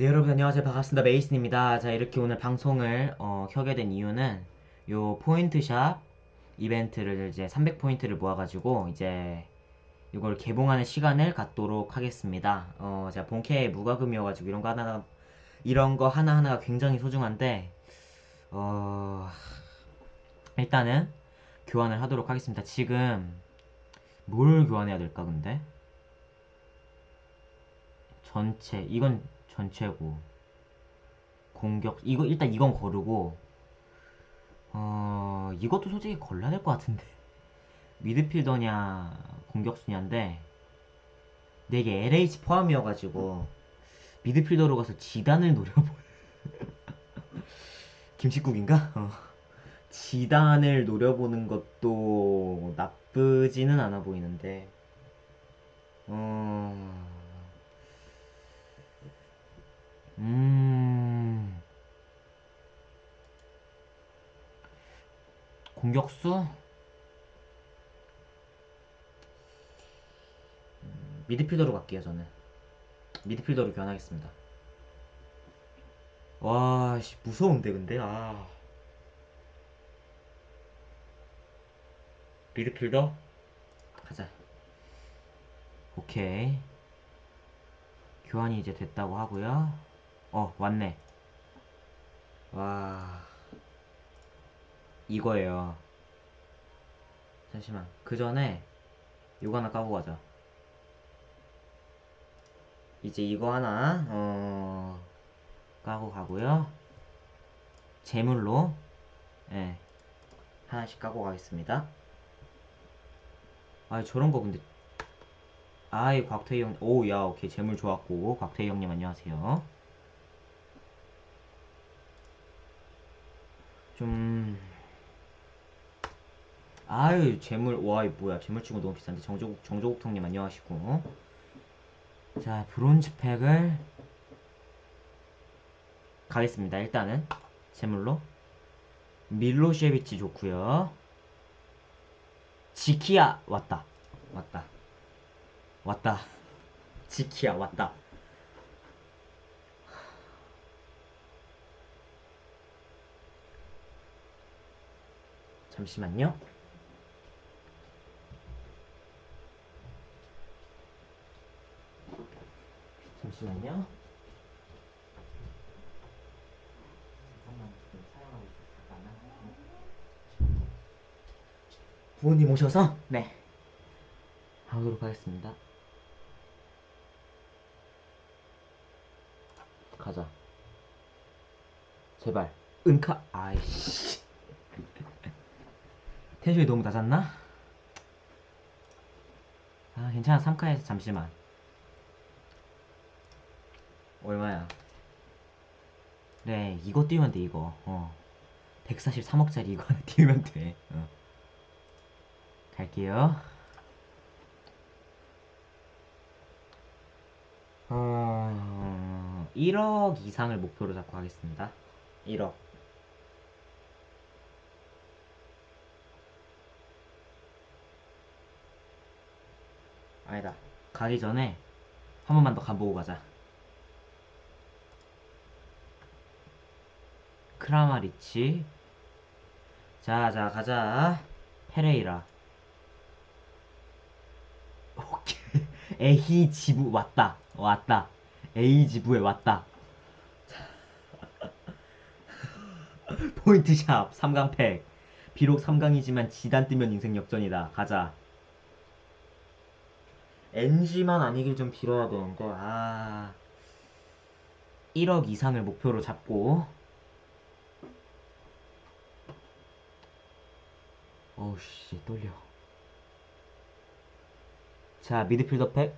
네 여러분 안녕하세요. 반갑습니다. 메이슨입니다. 자 이렇게 오늘 방송을 어, 켜게 된 이유는 요 포인트샵 이벤트를 이제 300포인트를 모아가지고 이제 이걸 개봉하는 시간을 갖도록 하겠습니다. 어 제가 본캐 무과금이어가지고 이런 거 하나 이런 거 하나하나가 굉장히 소중한데 어 일단은 교환을 하도록 하겠습니다. 지금 뭘 교환해야 될까 근데? 전체 이건 전체고 공격 이거 일단 이건 거르고 어 이것도 솔직히 걸러야 될 것 같은데 미드필더냐 공격수냐인데 이게 LH 포함이어가지고 미드필더로 가서 지단을 노려보 김치국인가? 어. 지단을 노려보는 것도 나쁘지는 않아 보이는데 어... 공격수? 음, 미드필더로 갈게요, 저는. 미드필더로 교환하겠습니다. 와, 씨, 무서운데, 근데, 아. 미드필더? 가자. 오케이. 교환이 이제 됐다고 하고요. 어, 왔네. 와. 이거예요. 잠시만. 그 전에 이거 하나 까고 가자. 이제 이거 하나 어 까고 가고요. 재물로 예. 하나씩 까고 가겠습니다. 아, 저런 거 근데 아이 곽태희 형, 오, 야, 오케이 재물 좋았고 곽태희 형님 안녕하세요. 좀 아유 재물 와, 이 뭐야. 재물 치고 너무 비싼데. 정조국 정조국 형님 안녕하시고. 자 브론즈 팩을 가겠습니다. 일단은 재물로. 밀로셰비치 좋고요. 지키야 왔다. 왔다. 왔다. 지키야 왔다. 잠시만요 잠시만요 잠깐만 지금 부모님 오셔서 네 하도록 하겠습니다. 가자. 제발. 은카. 아이씨. 텐션이 너무 낮았나? 아, 괜찮아. 3카에서 잠시만. 얼마야? 네, 이거 띄우면 돼, 이거. 어. 143억짜리 이거 하나 띄우면 돼. 어. 갈게요. 어, 1억 이상을 목표로 잡고 하겠습니다. 1억. 아니다. 가기 전에 한 번만 더 가보고 가자. 크라마리치. 자, 자, 가자. 페레이라. 오케이. 에히 지부 왔다. 왔다. 에이 지부에 왔다. 포인트샵 3강팩. 비록 3강이지만 지단 뜨면 인생 역전이다. 가자. NG만 아니길 좀 빌어야 되는데, 아. 1억 이상을 목표로 잡고. 어우씨, 떨려. 자, 미드필더 팩.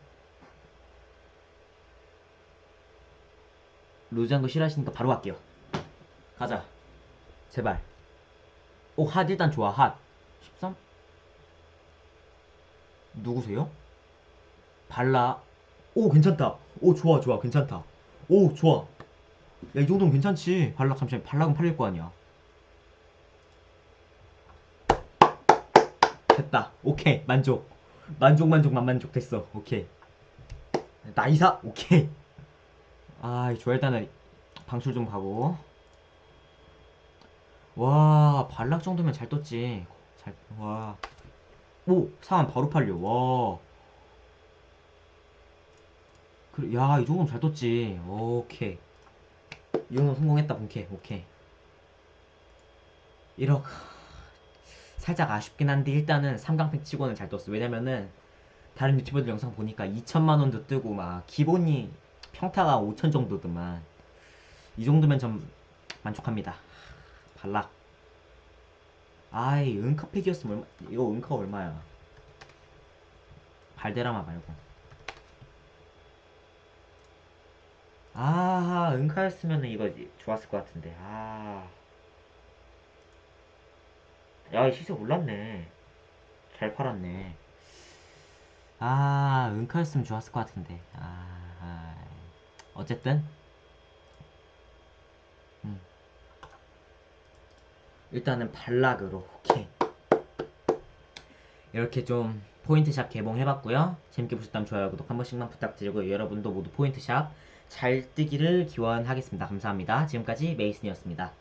루즈한 거 싫어하시니까 바로 갈게요. 가자. 제발. 오, 핫 일단 좋아, 핫. 13? 누구세요? 발라. 오, 괜찮다. 오, 좋아, 좋아, 괜찮다. 오, 좋아. 야, 이 정도면 괜찮지. 발락, 잠시만. 발락은 팔릴 거 아니야. 됐다. 오케이. 만족. 만족, 만족, 만만족 됐어. 오케이. 나이사? 오케이. 아, 일단은 방출 좀 가고. 와, 발락 정도면 잘 떴지. 잘, 와. 오, 상한 바로 팔려. 와. 그래, 야, 이 정도면 잘 떴지. 오케이. 이 정도 성공했다, 본캐. 오케이. 1억. 살짝 아쉽긴 한데, 일단은 3강팩 치고는 잘 떴어. 왜냐면은, 다른 유튜버들 영상 보니까 2천만 원도 뜨고, 막, 기본이 평타가 5천 정도더만. 이 정도면 좀 만족합니다. 발락. 아이, 은카 팩이었으면 얼마, 이거 은카 얼마야? 발데라마 말고. 아, 은카였으면 이거 좋았을 것 같은데. 아. 야, 이 시세 올랐네. 잘 팔았네. 아, 은카였으면 좋았을 것 같은데. 아, 아. 어쨌든. 음. 일단은 발락으로. 오케이. 이렇게 좀 포인트샵 개봉해봤고요. 재밌게 보셨다면 좋아요, 구독 한 번씩만 부탁드리고 여러분도 모두 포인트샵 잘 뜨기를 기원하겠습니다. 감사합니다. 지금까지 메이슨이었습니다.